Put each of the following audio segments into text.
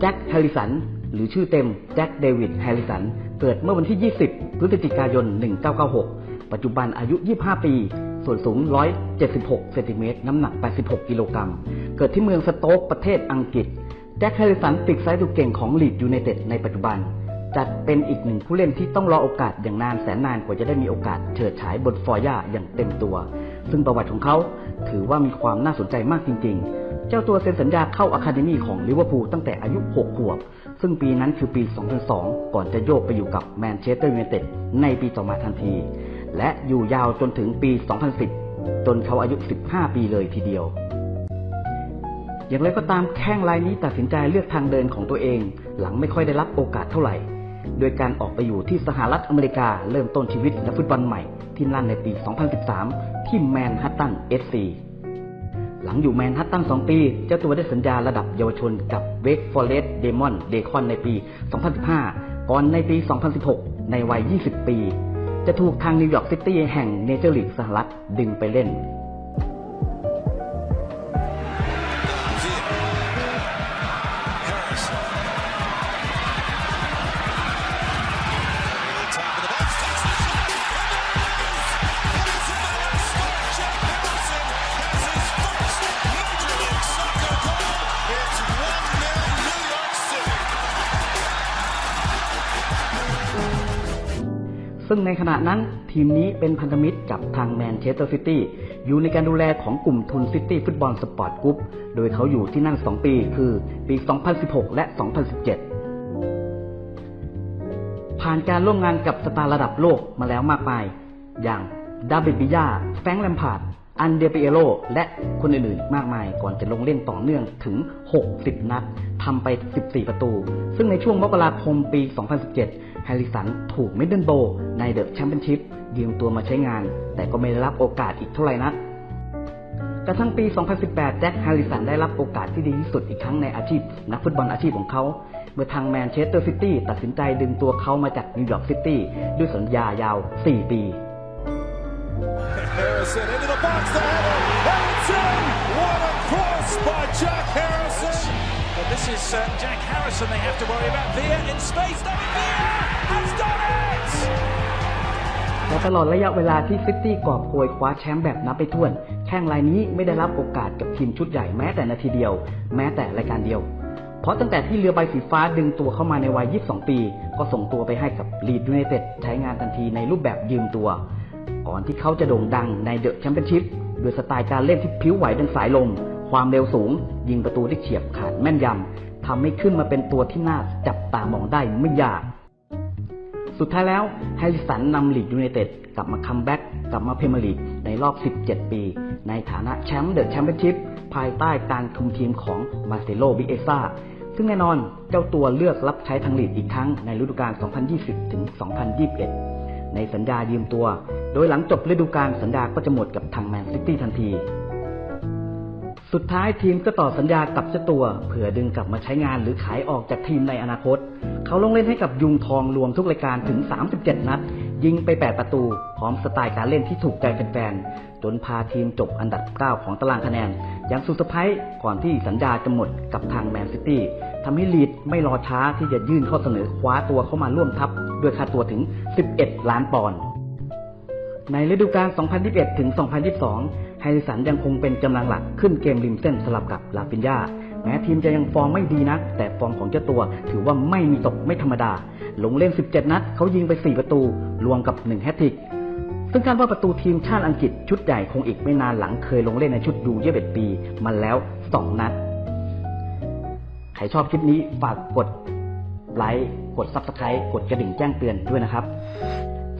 แจ็คแฮริสัน หรือชื่อเต็มแจ็คเดวิดแฮริสัน เกิดเมื่อวันที่ 20 พฤศจิกายน 1996 ปัจจุบันอายุ 25 ปี ส่วนสูง 176 เซนติเมตร น้ำหนัก 86 กิโลกรัม เกิดที่เมืองสโต๊กประเทศอังกฤษ แจ็คแฮริสันปีกซ้ายตัวเก่งของลีดยูไนเต็ดในปัจจุบัน จัดเป็นอีกหนึ่งผู้เล่นที่ต้องรอโอกาสอย่างนานแสนนานกว่าจะได้มีโอกาสเฉิดฉายบนฟอร์ย่าอย่างเต็มตัว ซึ่งประวัติของเขาถือว่ามีความน่าสนใจมากจริง ๆ เจ้าตัวเซ็นสัญญาเข้าอะคาเดมีของลิเวอร์พูลตั้งแต่อายุ 6 ขวบ ซึ่งปีนั้นคือปี 2002 ก่อนจะโยกไปอยู่กับแมนเชสเตอร์ยูไนเต็ดในปีต่อมาทันที และอยู่ยาวจนถึงปี 2010 จนเขาอายุ 15 ปีเลยทีเดียว อย่างไรก็ตามแข้งรายนี้ตัดสินใจเลือกทางเดินของตัวเอง หลังไม่ค่อยได้รับโอกาสเท่าไหร่โดยการออกไปอยู่ที่สหรัฐอเมริกาเริ่มต้นชีวิตนักฟุตบอลใหม่ ที่นั่นในปี 2013 ที่แมนฮัตตันเอสซี หลังอยู่แมนฮัตตัน 2 ปี เจ้าตัวได้สัญญาระดับเยาวชนกับเวกฟอเรสต์เดมอนเดคอนในปี 2015 ก่อนในปี 2016 ในวัย 20 ปี จะถูกทางนิวยอร์กซิตี้แห่งเนเจอร์ลีกสหรัฐดึงไปเล่น ซึ่งในขณะนั้นทีมนี้เป็นพันธมิตรกับทางแมนเชสเตอร์ซิตี้อยู่ในการดูแลของกลุ่มทุนซิตี้ฟุตบอลสปอร์ตกรุ๊ปโดยเขาอยู่ที่นั่น 2 ปี คือปี 2016 และ 2017 ผ่านการร่วมงานกับสตาร์ระดับโลกมาแล้วมากมาย อย่างดาวิดบิยาแฟงแลมพาร์ดอันเดเปเอโรและคนอื่นๆอีกมากมายก่อนจะลงเล่นต่อเนื่องถึง 60 นัด ทำไป 14 ประตู ซึ่งในช่วงมกราคมปี 2017 แฮร์ริสันถูกมิดเดิลโบในเดอะแชมเปี้ยนชิพยืมตัวมาใช้งาน แต่ก็ไม่ได้รับโอกาสอีกเท่าไหร่นักกระทั่งปี 2018 แจ็คแฮร์ริสันได้รับโอกาสที่ดีที่สุดอีกครั้งในอาชีพ นักฟุตบอลอาชีพของเขา เมื่อทางแมนเชสเตอร์ซิตี้ตัดสินใจดึงตัวเขามาจากนิวยอร์กซิตี้ด้วยสัญญายาว 4 ปี Harrison into the box, to Ederson. What a cross by Jack Harrison! But this is uh, Jack Harrison they have to worry about. Villa in space. David Villa has done it! แต่ตลอดระยะเวลาที่ซิตี้กอบโกยคว้าแชมป์แบบนับไปถ้วน แข้งรายนี้ไม่ได้รับโอกาสกับทีมชุดใหญ่แม้แต่นาทีเดียว แม้แต่รายการเดียว เพราะตั้งแต่ที่เรือใบสีฟ้าดึงตัวเข้ามาในวัย 22 ปี ก็ส่งตัวไปให้กับลีดยูไนเต็ดใช้งานทันทีในรูปแบบยืมตัว ก่อนที่เขาจะโด่งดังในเดอะแชมเปี้ยนชิพด้วยสไตล์การเล่นที่พลิ้วไหวดังสายลม ความเร็วสูง ยิงประตูได้เฉียบขาดแม่นยำทำให้ขึ้นมาเป็นตัวที่น่าจับตามองได้ไม่ยาก สุดท้ายแล้วแฮริสันนำลีดยูไนเต็ดกลับมาคัมแบ็กกลับมาเพรเมียร์ลีกในรอบ 17 ปี ในฐานะแชมป์เดอะแชมเปี้ยนชิพภายใต้การคุมทีมของมาเซโลบิเอซ่าซึ่งแน่นอนเจ้าตัวเลือกรับใช้ทางลีดอีกครั้งในฤดูกาล 2020 ถึง 2021 ในสัญญายืมตัว โดยหลังจบฤดูกาลสัญญาก็จะหมดกับทางแมนซิตี้ทันที สุดท้ายทีมก็ต่อสัญญากับเจ้าตัว เผื่อดึงกลับมาใช้งานหรือขายออกจากทีมในอนาคต เขาลงเล่นให้กับยุงทองรวมทุกรายการถึง 37 นัด ยิงไป 8 ประตู พร้อมสไตล์การเล่นที่ถูกใจแฟนๆ จนพาทีมจบอันดับ 9 ของตารางคะแนน อย่างสุดสะพ้ายก่อนที่สัญญาจะหมดกับทางแมนซิตี้ทำให้ลีดไม่รอช้าที่จะยื่นข้อเสนอคว้าตัวเข้ามาร่วมทัพด้วยค่าตัวถึง 11 ล้านปอนด์ในฤดูกาล 2021 ถึง 2022 ฮร์ริสันยังคงเป็นกำลังหลักขึ้นเกมริมเส้นสลับกับลาฟินยาแม้ทีมจะยังฟอร์มไม่ดีนักแต่ฟอร์มของเจ้าตัวถือว่าไม่มีตกไม่ธรรมดา ลงเล่น 17 นัดเขายิงไป 4 ประตู รวมกับ 1 แฮตทิก ซึ่งคาดว่าประตูทีมชาติอังกฤษชุดใหญ่คงอีกไม่นานหลังเคยลงเล่นในชุดยู21ปีมาแล้ว 2 นัด ใครชอบคลิปนี้ฝากกดไลค์กด Subscribe กดกระดิ่งแจ้งเตือนด้วยนะครับ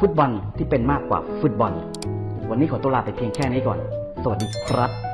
ฟุตบอลที่เป็นมากกว่าฟุตบอล วันนี้ขอตัวลาไปเพียงแค่นี้ก่อน วัสดีครับ